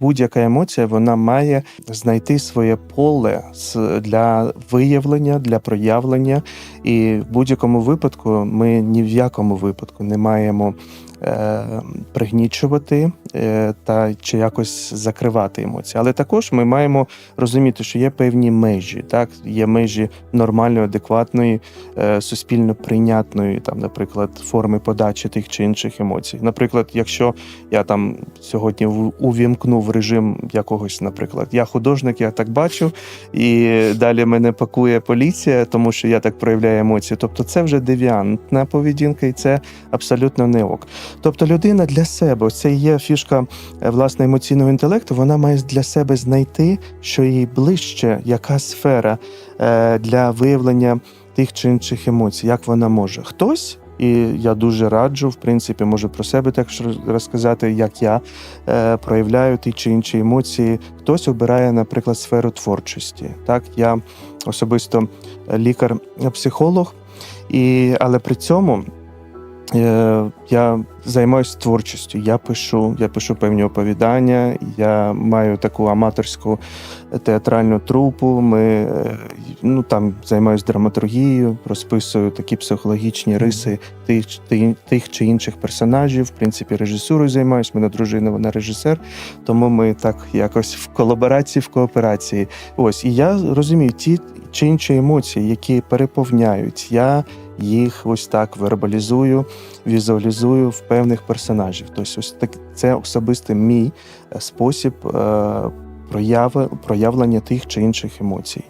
будь-яка емоція вона має знайти своє поле для виявлення, для проявлення. І в будь-якому випадку ми ні в якому випадку не маємо е, пригнічувати та чи якось закривати емоції. Але також ми маємо розуміти, що є певні межі, так є межі нормальної, адекватної, е, суспільно прийнятної, там, наприклад, форми подачі тих чи інших емоцій. Наприклад, якщо я там сьогодні увімкнув режим якогось, наприклад, я художник, я так бачу, і далі мене пакує поліція, тому що я так проявляю емоції. Тобто, це вже девіантна поведінка, і це абсолютно не ок. Тобто, людина для себе, це є фішка е, власне емоційного інтелекту. Вона має для себе знайти, що їй ближче, яка сфера е, для виявлення тих чи інших емоцій, як вона може. Хтось. І я дуже раджу, в принципі, можу про себе також розказати, як я е, проявляю ті чи інші емоції. Хтось обирає, наприклад, сферу творчості. Так, я особисто лікар-психолог, і, але при цьому я займаюся творчістю. Я пишу, я пишу певні оповідання, я маю таку аматорську театральну трупу. Ми е, ну там займаюся драматургією, розписую такі психологічні риси тих, ти- тих чи інших персонажів. В принципі, режисурою займаюся. Мене дружина, вона режисер, тому ми так якось в колаборації, в кооперації. Ось і я розумію ті чи інші емоції, які переповняють. Я їх ось так вербалізую, візуалізую в певних персонажів. Тобто, ось так це особисто мій е, спосіб е, прояви, проявлення тих чи інших емоцій.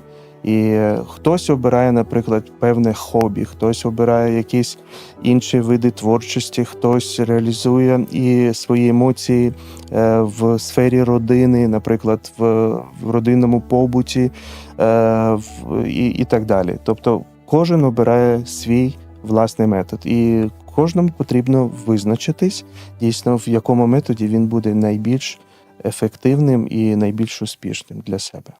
І хтось обирає, наприклад, певне хобі, хтось обирає якісь інші види творчості, хтось реалізує і свої емоції е, в сфері родини, наприклад, в, родинному побуті і, і так далі. Тобто кожен обирає свій власний метод, і кожному потрібно визначитись дійсно, в якому методі він буде найбільш ефективним і найбільш успішним для себе.